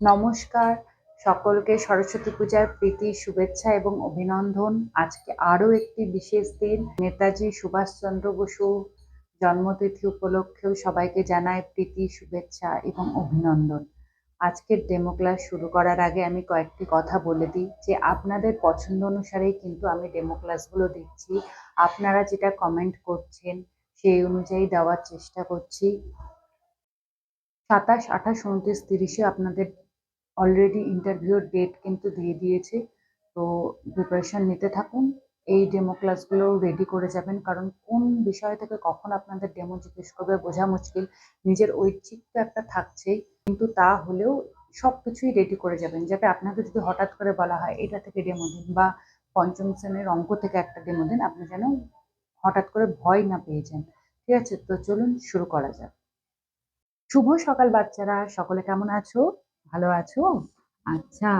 নমস্কার। সকলকে সরস্বতী পূজার প্রীতি, শুভেচ্ছা এবং অভিনন্দন। আজকে আরও একটি বিশেষ দিন। নেতাজি সুভাষচন্দ্র বসু জন্মতিথি উপলক্ষেও সবাইকে জানায় প্রীতি, শুভেচ্ছা এবং অভিনন্দন। আজকের ডেমো ক্লাস শুরু করার আগে আমি কয়েকটি কথা বলে দিই যে আপনাদের পছন্দ অনুসারেই কিন্তু আমি ডেমো ক্লাসগুলো দিচ্ছি। আপনারা যেটা কমেন্ট করছেন সেই অনুযায়ী দেওয়ার চেষ্টা করছি। সাতাশ, আঠাশ, উনত্রিশ, তিরিশে আপনাদের অলরেডি ইন্টারভিউর ডেট কিন্তু দিয়ে দিয়েছে। তো প্রিপারেশন নিতে থাকুন। এই ডেমো ক্লাসগুলো রেডি করে যাবেন। কারণ কোন বিষয় থেকে কখন আপনাদের ডেমো জিজ্ঞেস করবে বোঝা মুশকিল। নিজের ঐচ্ছিক তো একটা থাকছেই। কিন্তু তা হলেও সব কিছুই রেডি করে যাবেন। যাতে আপনাকে যদি হঠাৎ করে বলা হয়, এটা থেকে ডেমো দিন বা পঞ্চম শ্রেণির অঙ্ক থেকে একটা ডেমো দিন, আপনি যেন হঠাৎ করে ভয় না পেয়ে যান। ঠিক আছে? তো চলুন শুরু করা যাক। শুভ সকাল বাচ্চারা। সকলে কেমন আছো? ভালো আছো? আচ্ছা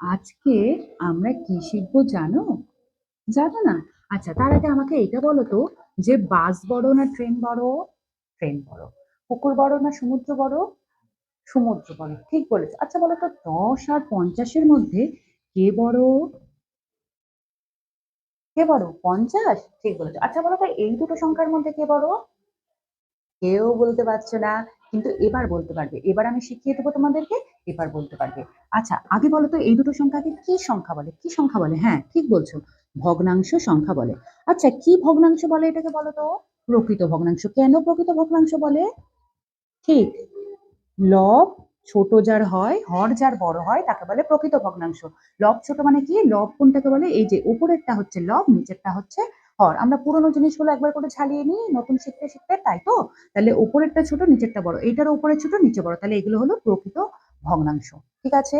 আজকে আমরা কি শিখব জানো? জানো না? আচ্ছা তার আগে আমাকে এটা বলো তো যে বাস বড় না ট্রেন বড়? ট্রেন বড়। পুকুর বড় না সমুদ্র বড়? সমুদ্র বড়, ঠিক বলেছ। আচ্ছা বলো তো, দশ আর পঞ্চাশের মধ্যে কে বড়? কে বড়? পঞ্চাশ? ঠিক বলেছ। আচ্ছা বলো তো, এই দুটো সংখ্যার মধ্যে কে বড়? কেউ বলতে পারছ না, কিন্তু এবার বলতে পারবে। এবার আমি শিখিয়ে দেবো তোমাদেরকে, এবার বলতে পারবে। আচ্ছা আগে বলো তো, এই দুটো সংখ্যাকে কি সংখ্যা বলে? কি সংখ্যা বলে? হ্যাঁ ঠিক বলছো। ভগ্নাংশ সংখ্যা বলে। আচ্ছা কি ভগ্নাংশ বলে এটাকে বলো তো? প্রকৃত ভগ্নাংশ। কেন প্রকৃত ভগ্নাংশ বলে? ঠিক, লব ছোট যার হয়, হর যার বড় হয়, তাকে বলে প্রকৃত ভগ্নাংশ। লব ছোট মানে কি? লব কোনটাকে বলে? এই যে উপরেরটা হচ্ছে লব, নিচেরটা হচ্ছে হর আমরা পুরোনো জিনিসগুলো একবার করে ঝালিয়ে নিই, নতুন শিখতে শিখতে, তাই তো? তাহলে উপরেরটা ছোট, নিচেরটা বড়। এইটার উপরে ছোট, নিচে বড়। তাহলে এগুলো হলো প্রকৃত ভগ্নাংশ। ঠিক আছে?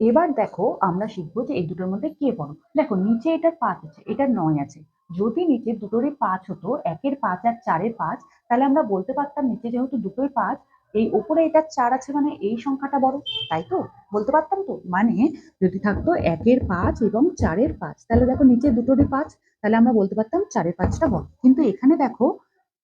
এবার দেখো আমরা শিখব যে এই দুটোর মধ্যে কে বড়। দেখো নিচে এটার পাঁচ আছে, এটার নয় আছে। যদি নিচে দুটোরই পাঁচ হতো, একের পাঁচ আর চারের পাঁচ, তাহলে আমরা বলতে পারতাম নিচে যেহেতু দুটোই পাঁচ এই উপরে এটার চার আছে মানে এই সংখ্যাটা বড়, তাই তো? বলতে পারতাম তো? মানে যদি থাকতো একের পাঁচ এবং চারের পাঁচ, তাহলে দেখো নিচে দুটোরই পাঁচ, তাহলে আমরা বলতে পারতাম চারের পাঁচটা বড়। কিন্তু এখানে দেখো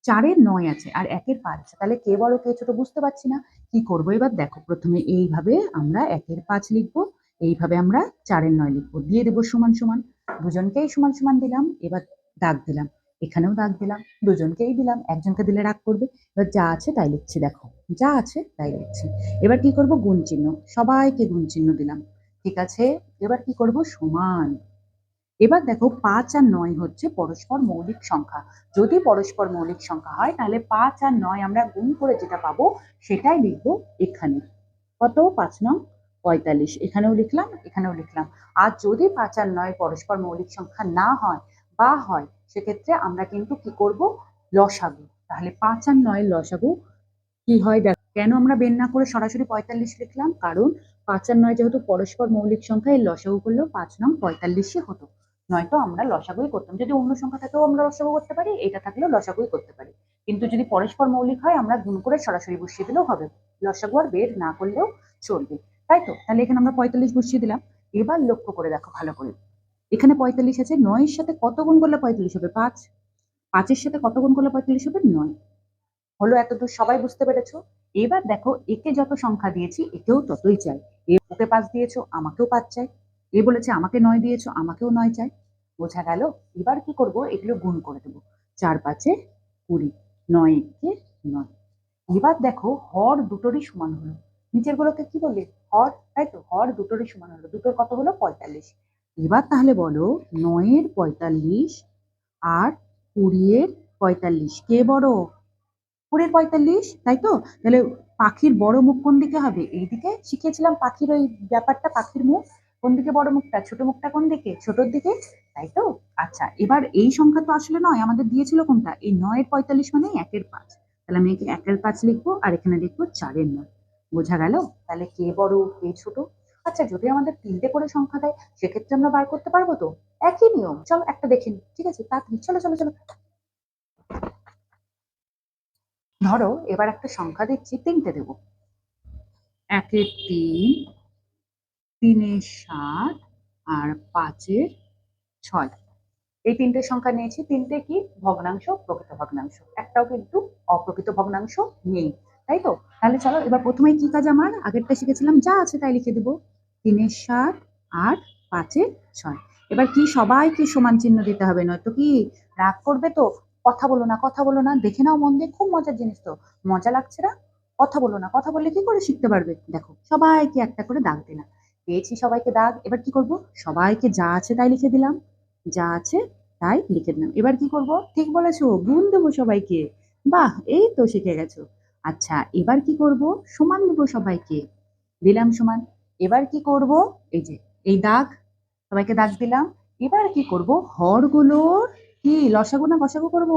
চারের নয় আছে আর একের পাঁচ আছে তাহলে কে বড় কে ছোট বুঝতে পারছি না। কি করব এবার? দেখো প্রথমে এইভাবে আমরা একের পাঁচ লিখব, এইভাবে আমরা চারের নয় লিখব। দিয়ে দেবো সমান সমান, দুজনকেই সমান সমান দিলাম, এবার দাগ দিলাম। এখানেও দাগ দিলাম, দুজনকেই দিলাম, একজনকে দিলে রাগ করবে। এবার যা আছে তাই লিখছি, দেখো। যা আছে তাই লিখছি। এবার কি করব? গুণ চিহ্ন। সবাইকে গুণ চিহ্ন দিলাম। ঠিক আছে? এবার কি করব? সমান। এবার দেখো, পাঁচ আর নয় হচ্ছে পরস্পর মৌলিক সংখ্যা। যদি পরস্পর মৌলিক সংখ্যা হয়, তাহলে পাঁচ আর নয় আমরা গুণ করে যেটা পাবো, সেটাই লিখব এখানে। কত? পাঁচ নং পঁয়তাল্লিশ। এখানেও লিখলাম এখানেও লিখলাম। আর যদি পাঁচ আর নয় পরস্পর মৌলিক সংখ্যা না হয় বা হয় সেক্ষেত্রে আমরা কিন্তু কি করব? লসাগু। তাহলে পাঁচ আর নয় লসাগু কি হয়? দেখ, কেন আমরা বের না করে সরাসরি পঁয়তাল্লিশ লিখলাম? কারণ পাঁচ আর নয় যেহেতু পরস্পর মৌলিক সংখ্যা এই লসাগু করলেও পাঁচ নং পঁয়তাল্লিশই হতো। নয়তো আমরা লসাগুই করতাম। যদি অন্য সংখ্যা থাকেও আমরা লসাগু করতে পারি, এটা থাকলেও লসাগুই করতে পারি। কিন্তু যদি পরস্পর মৌলিক হয়, আমরা গুণ করে সরাসরি বসিয়ে দিলেও হবে। লসাগু আর বের না করলেও চলবে। তাই তো? তাহলে এখানে আমরা পঁয়তাল্লিশ বসিয়ে দিলাম। এবার লক্ষ্য করে দেখো ভালো করে। এখানে পঁয়তাল্লিশ আছে, নয়ের সাথে কত গুণ করলে পঁয়তাল্লিশ হবে? পাঁচ। পাঁচের সাথে কত গুণ করলে পঁয়তাল্লিশ হবে? নয়। হলো এতদূর সবাই বুঝতে পেরেছ? এবার দেখো, একে যত সংখ্যা দিয়েছি, একেও ততই চাই। এ ওকে পাঁচ দিয়েছ, আমাকেও পাঁচ চাই। এ বলেছে, আমাকে নয় দিয়েছ, আমাকেও নয় চাই। বোঝা গেল? এবার কি করব? এগুলো গুণ করে দেবো। চার পাঁচে কুড়ি, নয় একে নয়। এবার দেখো, হর দুটোরই সমান হলো। নিচের গুলোকে কি বললে? হর, তাই তো? হর দুটোরই সমান হলো। দুটোর কত হলো? পঁয়তাল্লিশ। এবার তাহলে বলো নয়ের পঁয়তাল্লিশ আর কুড়িয়ের পঁয়তাল্লিশ। কে বড়? কুড়ির পঁয়তাল্লিশ, তাই তো? তাহলে পাখির বড় মুখ কোন দিকে হবে? এইদিকে শিখেছিলাম পাখির ওই ব্যাপারটা, পাখির মুখ। কোন দিকে বড় মুখটা? ছোট মুখটা কোন দিকে? ছোটর দিকে? তাই তো? আচ্ছা এবার এই সংখ্যা তো আসলে নয়, আমাদের দিয়েছিল কোনটা? এই নয়ের পঁয়তাল্লিশ মানে একের পাঁচ। তাহলে আমি একের পাঁচ লিখব আর এখানে লিখব চারের নয়। বোঝা গেল? তাহলে কে বড়, কে ছোট? আচ্ছা যদি আমাদের তিনটে করে সংখ্যা দেয়, সেক্ষেত্রে আমরা বার করতে পারব তো? একই নিয়ম। চলো একটা দেখে নিই ঠিক আছে, তাড়াতাড়ি। চলো চলো চলো। ধরো, এবার একটা সংখ্যা দিচ্ছি, তিনটে দেব। একের তিন, তিনের সাত, আর পাঁচের ছয়। এই তিনটে সংখ্যা নিয়েছি। তিনটে কি? ভগ্নাংশ, প্রকৃত ভগ্নাংশ। একটাও কিন্তু অপ্রকৃত ভগ্নাংশ নেই। তাই তো? তাহলে চলো, এবার প্রথমে কি কাজ আমার? আগেরটা শিখেছিলাম। যা আছে তাই লিখে দেবো। তিনের সাত, আট পাঁচের ছয়। এবার কি সবাইকে সমান চিহ্ন দিতে হবে? নয়তো কি রাগ করবে তো? কথা বলো না, কথা বলো না। দেখে নাও মন দিয়ে, খুব মজার জিনিস তো। মজা লাগছে না? কথা বলো না, কথা বললে কি করে শিখতে পারবে? দেখো, সবাইকে একটা করে দাগ দিলাম। পেয়েছি সবাইকে দাগ। এবার কি করব? সবাইকে যা আছে তাই লিখে দিলাম। যা আছে তাই লিখে দিলাম। এবার কি করব? ঠিক বলেছ, গুণ দেবো সবাইকে। বাহ, এই তো শিখে গেছো। আচ্ছা এবার কি করব? সমান দেব সবাইকে। দিলাম সমান। এবার কি করব? এই যে, এই দাগ সবাইকে দাগ দিলাম। এবার কি করব? হরগুলোর কি, লসাগু না গসাগু করব?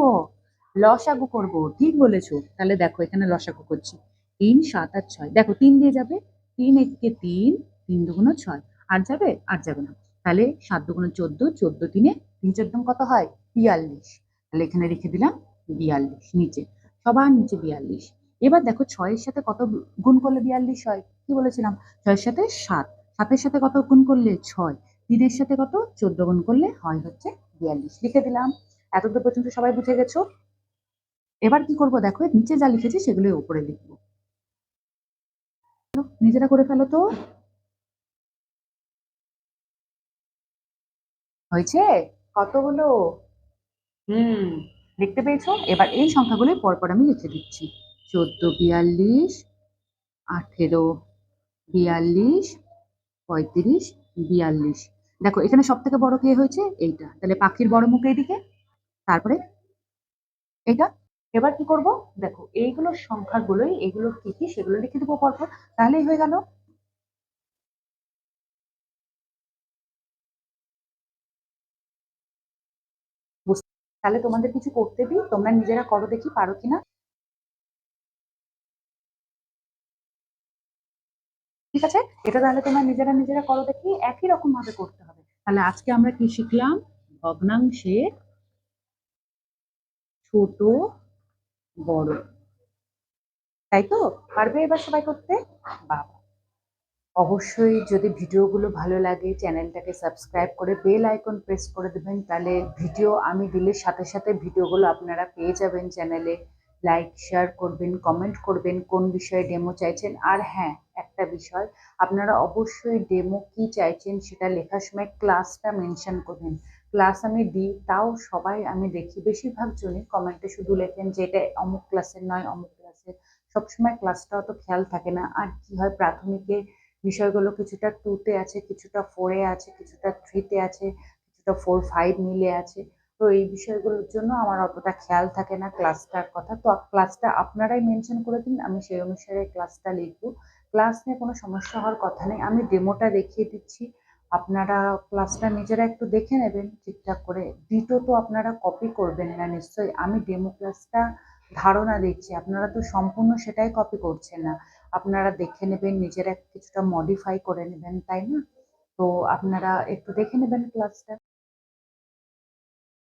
লসাগু করব, ঠিক বলেছ। তাহলে দেখো, এখানে লসাগু করছি। তিন, সাত আর ছয়। দেখো, তিন দিয়ে যাবে। তিন এককে তিন তিন দুগুণ ছয়। আর যাবে? আর যাবে না। তাহলে সাত দুগুণ চোদ্দ চোদ্দ তিনে তিন চোদ্দ কত হয়? বিয়াল্লিশ। তাহলে এখানে রেখে দিলাম বিয়াল্লিশ, নিচে। সবার নিচে বিয়াল্লিশ। এবার দেখো ছয়ের সাথে কত গুণ করলে বিয়াল্লিশ হয়? কি বলেছিলাম? ছয়ের সাথে সাত। সাতের সাথে কত গুণ করলে ছয়? তিনের সাথে কত? চোদ্দ গুণ করলে হয় হচ্ছে বিয়াল্লিশ। লিখে দিলাম। এতদূর পর্যন্ত সবাই বুঝে গেছো? এবার কি করব দেখো? নিচে যা লিখেছি সেগুলো উপরে লিখব। নিজেরা করে ফেলো তো। হয়েছে? কত হলো? হুম, দেখতে পেয়েছ? এবার এই সংখ্যাগুলো পরপর আমি লিখে দিচ্ছি। চোদ্দ বিয়াল্লিশ, আঠেরো বিয়াল্লিশ, পঁয়ত্রিশ বিয়াল্লিশ। দেখো, এখানে সব থেকে বড় কে হয়েছে? এইটা। তাহলে পাখির বড় মুখ এইদিকে, তারপরে এটা এবার কি করব? দেখো, এইগুলো সংখ্যাগুলোই, এগুলো কি কি, সেগুলো লিখে দেবো পরপর। তাহলেই হয়ে গেল। তাহলে তোমাদের কিছু করতে দিই, তোমরা নিজেরা করো দেখি পারো কিনা। এটা তাহলে তোমরা নিজেরা নিজেরা করো দেখি, একই রকম ভাবে করতে হবে। তাহলে আজকে আমরা কি শিখলাম? ভগ্নাংশের ছোট বড়। তাই তো? পারবে এবার সবাই করতে? বাবা। অবশ্যই যদি ভিডিওগুলো ভালো লাগে, চ্যানেলটাকে সাবস্ক্রাইব করে বেল আইকন প্রেস করে দেবেন, তাহলে ভিডিও আমি দিলে সাথে সাথে ভিডিওগুলো আপনারা পেয়ে যাবেন চ্যানেলে। লাইক শেয়ার করবেন কমেন্ট করবেন কোন বিষয়ে ডেমো চাইছেন। আর হ্যাঁ একটা বিষয়, আপনারা অবশ্যই ডেমো কি চাইছেন সেটা লেখার সময় ক্লাসটা মেনশন করবেন। ক্লাস আমি দিই, তাও সবাই আমি দেখি। বেশিরভাগ জনই কমেন্টে শুধু লেখেন যে এটা অমুক ক্লাসের নয়, অমুক ক্লাসের সবসময় ক্লাসটাও তো খেয়াল থাকে না। আর কি হয়, প্রাথমিকে বিষয়গুলো কিছুটা টুতে আছে, কিছুটা ফোরে আছে, কিছুটা থ্রিতে আছে, কিছুটা ফোর ফাইভ মিলে আছে। তো এই বিষয়গুলোর জন্য আমার অতটা খেয়াল থাকে না ক্লাসটার কথা। তো ক্লাসটা আপনারাই মেনশন করে দিন, আমি সেই অনুসারে ক্লাসটা লিখব। ক্লাস নিয়ে কোনো সমস্যা হওয়ার কথা নেই, আমি ডেমোটা দেখিয়ে দিচ্ছি। আপনারা ক্লাসটা নিজেরা একটু দেখে নেবেন, ঠিকঠাক করে। ডিটো তো আপনারা কপি করবেন না নিশ্চয়ই, আমি ডেমো ক্লাসটা ধারণা দিচ্ছি, আপনারা তো সম্পূর্ণ সেটাই কপি করছেন না। আপনারা দেখে নেবেন, নিজেরা কিছুটা মডিফাই করে নেবেন, তাই না? তো আপনারা একটু দেখে নেবেন ক্লাসটা